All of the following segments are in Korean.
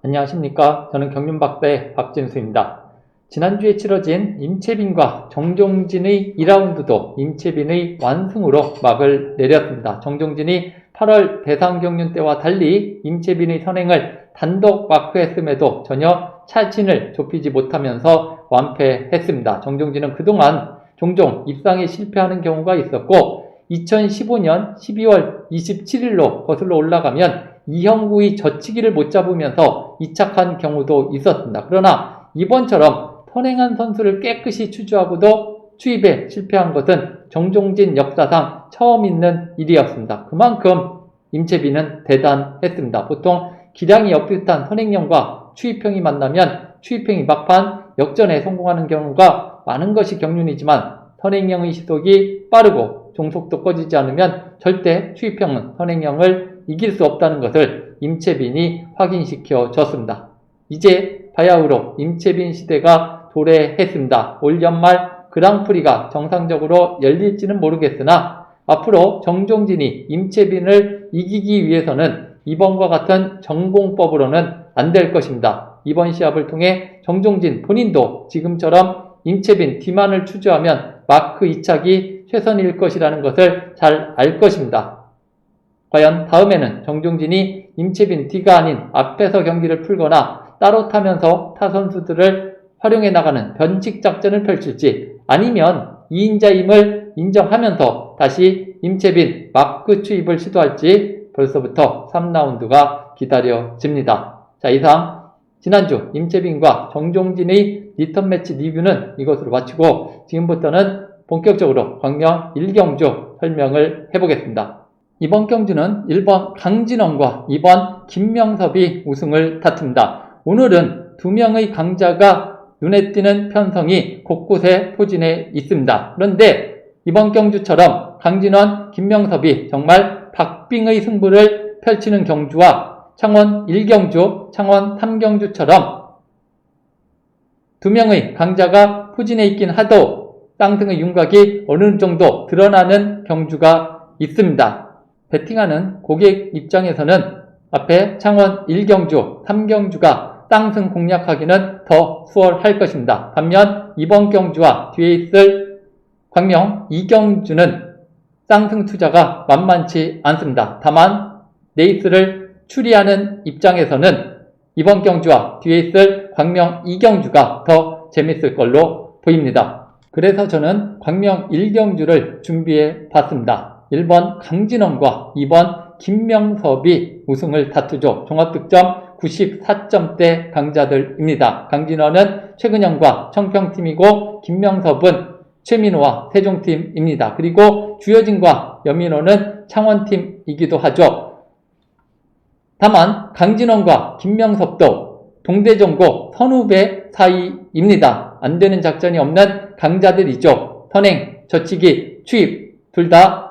안녕하십니까. 저는 경륜박대 박진수입니다. 지난주에 치러진 임채빈과 정종진의 2라운드도 임채빈의 완승으로 막을 내렸습니다. 정종진이 8월 대상 경륜 때와 달리 임채빈의 선행을 단독 마크했음에도 전혀 차진을 좁히지 못하면서 완패했습니다. 정종진은 그동안 종종 입상에 실패하는 경우가 있었고 2015년 12월 27일로 거슬러 올라가면 이형구의 젖히기를 못 잡으면서 이착한 경우도 있었습니다. 그러나 이번처럼 선행한 선수를 깨끗이 추주하고도 추입에 실패한 것은 정종진 역사상 처음 있는 일이었습니다. 그만큼 임채비는 대단했습니다. 보통 기량이 엇비슷한 선행형과 추입형이 만나면 추입형이 막판 역전에 성공하는 경우가 많은 것이 경륜이지만 선행형의 시속이 빠르고 종속도 꺼지지 않으면 절대 추입형은 선행형을 이길 수 없다는 것을 임채빈이 확인시켜 줬습니다. 이제 바야흐로 임채빈 시대가 도래했습니다. 올 연말 그랑프리가 정상적으로 열릴지는 모르겠으나 앞으로 정종진이 임채빈을 이기기 위해서는 이번과 같은 전공법으로는 안 될 것입니다. 이번 시합을 통해 정종진 본인도 지금처럼 임채빈 뒤만을 추주하면 마크 2착이 최선일 것이라는 것을 잘 알 것입니다. 과연 다음에는 정종진이 임채빈 뒤가 아닌 앞에서 경기를 풀거나 따로 타면서 타 선수들을 활용해 나가는 변칙 작전을 펼칠지 아니면 2인자임을 인정하면서 다시 임채빈 마크 추입을 시도할지 벌써부터 3라운드가 기다려집니다. 자, 이상 지난주 임채빈과 정종진의 리턴 매치 리뷰는 이것으로 마치고 지금부터는 본격적으로 광명 1경주 설명을 해보겠습니다. 이번 경주는 1번 강진원과 2번 김명섭이 우승을 다툽니다. 오늘은 두 명의 강자가 눈에 띄는 편성이 곳곳에 포진해 있습니다. 그런데 이번 경주처럼 강진원, 김명섭이 정말 박빙의 승부를 펼치는 경주와 창원 1경주, 창원 3경주처럼 두 명의 강자가 포진해 있긴 하도 쌍승의 윤곽이 어느 정도 드러나는 경주가 있습니다. 베팅하는 고객 입장에서는 앞에 창원 1경주, 3경주가 땅승 공략하기는 더 수월할 것입니다. 반면 이번 경주와 뒤에 있을 광명 2경주는 쌍승 투자가 만만치 않습니다. 다만 레이스를 추리하는 입장에서는 이번 경주와 뒤에 있을 광명 2경주가 더 재밌을 걸로 보입니다. 그래서 저는 광명 1경주를 준비해 봤습니다. 1번 강진원과 2번 김명섭이 우승을 다투죠. 종합득점 94점대 강자들입니다. 강진원은 최근영과 청평팀이고 김명섭은 최민호와 세종팀입니다. 그리고 주여진과 여민호는 창원팀이기도 하죠. 다만 강진원과 김명섭도 동대정고 선후배 사이입니다. 안 되는 작전이 없는 강자들이죠. 선행, 저치기, 추입 둘 다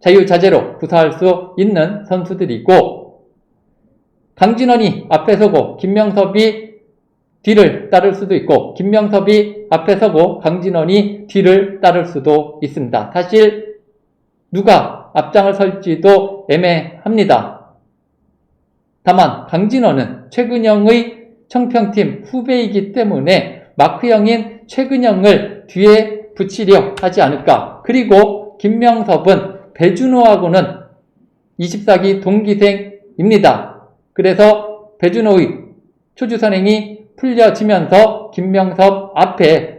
자유자재로 구사할 수 있는 선수들이고 강진원이 앞에 서고 김명섭이 뒤를 따를 수도 있고 김명섭이 앞에 서고 강진원이 뒤를 따를 수도 있습니다. 사실 누가 앞장을 설지도 애매합니다. 다만 강진원은 최근영의 청평팀 후배이기 때문에 마크형인 최근영을 뒤에 붙이려 하지 않을까. 그리고 김명섭은 배준호하고는 24기 동기생입니다. 그래서 배준호의 초주선행이 풀려지면서 김명섭 앞에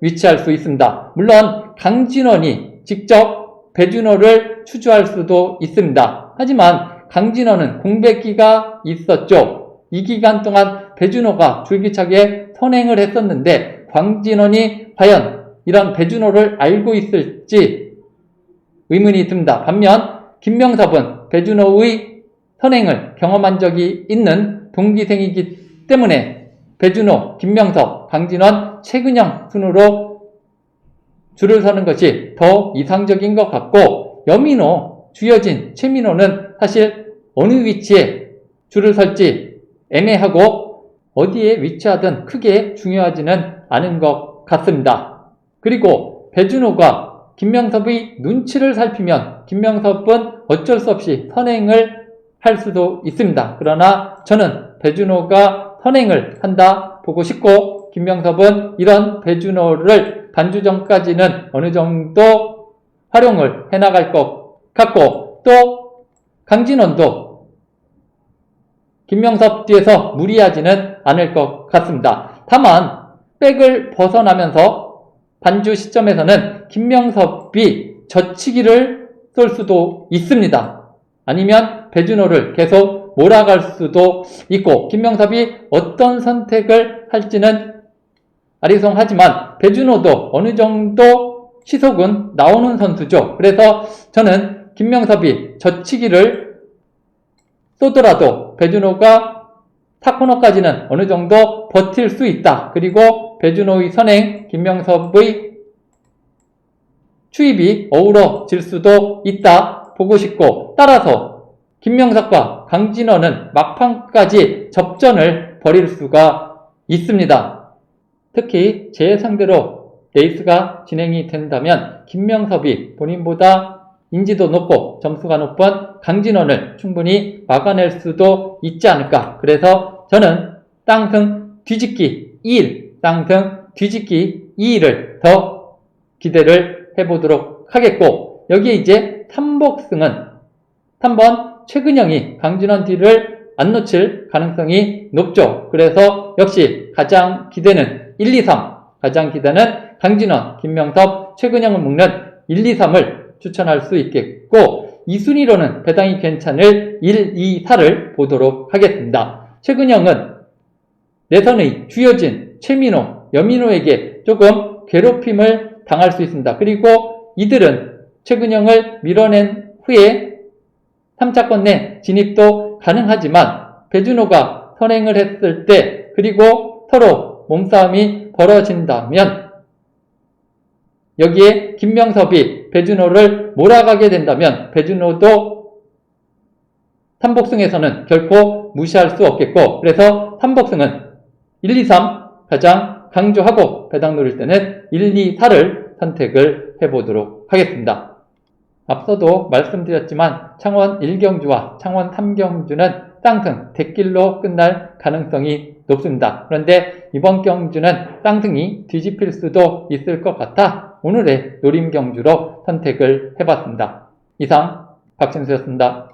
위치할 수 있습니다. 물론 강진원이 직접 배준호를 추주할 수도 있습니다. 하지만 강진원은 공백기가 있었죠. 이 기간 동안 배준호가 줄기차게 선행을 했었는데 광진원이 과연 이런 배준호를 알고 있을지 의문이 듭니다. 반면 김명섭은 배준호의 선행을 경험한 적이 있는 동기생이기 때문에 배준호, 김명석, 강진원, 최근영 순으로 줄을 서는 것이 더 이상적인 것 같고 여민호, 주여진, 최민호는 사실 어느 위치에 줄을 설지 애매하고 어디에 위치하든 크게 중요하지는 않은 것 같습니다. 그리고 배준호가 김명섭의 눈치를 살피면 김명섭은 어쩔 수 없이 선행을 할 수도 있습니다. 그러나 저는 배준호가 선행을 한다 보고 싶고 김명섭은 이런 배준호를 반주 전까지는 어느 정도 활용을 해나갈 것 같고 또 강진원도 김명섭 뒤에서 무리하지는 않을 것 같습니다. 다만 백을 벗어나면서 반주 시점에서는 김명섭이 젖히기를 쏠 수도 있습니다. 아니면 배준호를 계속 몰아갈 수도 있고 김명섭이 어떤 선택을 할지는 아리송하지만 배준호도 어느 정도 시속은 나오는 선수죠. 그래서 저는 김명섭이 젖히기를 쏘더라도 배준호가 타코너까지는 어느 정도 버틸 수 있다. 그리고 배준호의 선행, 김명섭의 추입이 어우러질 수도 있다. 보고 싶고 따라서 김명석과 강진원은 막판까지 접전을 벌일 수가 있습니다. 특히 제 상대로 레이스가 진행이 된다면 김명섭이 본인보다 인지도 높고 점수가 높은 강진원을 충분히 막아낼 수도 있지 않을까. 그래서 저는 땅승 뒤집기 2일, 땅승 뒤집기 2일을 더 기대를 해보도록 하겠고, 여기에 이제 탐복승은 3번 최근영이 강진원 뒤를 안 놓칠 가능성이 높죠. 그래서 역시 가장 기대는 1, 2, 3, 가장 기대는 강진원, 김명섭, 최근영을 묶는 1, 2, 3을 추천할 수 있겠고, 이 순위로는 배당이 괜찮을 1, 2, 4를 보도록 하겠습니다. 최근영은 내선의 주여진, 최민호, 여민호에게 조금 괴롭힘을 당할 수 있습니다. 그리고 이들은 최근영을 밀어낸 후에 3차권 내 진입도 가능하지만 배준호가 선행을 했을 때 그리고 서로 몸싸움이 벌어진다면 여기에 김명섭이 배준호를 몰아가게 된다면 배준호도 삼복승에서는 결코 무시할 수 없겠고 그래서 삼복승은 1, 2, 3 가장 강조하고 배당 노릴 때는 1, 2, 4를 선택을 해보도록 하겠습니다. 앞서도 말씀드렸지만 창원 1경주와 창원 3경주는 쌍승, 대길로 끝날 가능성이 높습니다. 그런데 이번 경주는 쌍승이 뒤집힐 수도 있을 것 같아 오늘의 노림 경주로 선택을 해봤습니다. 이상 박진수였습니다.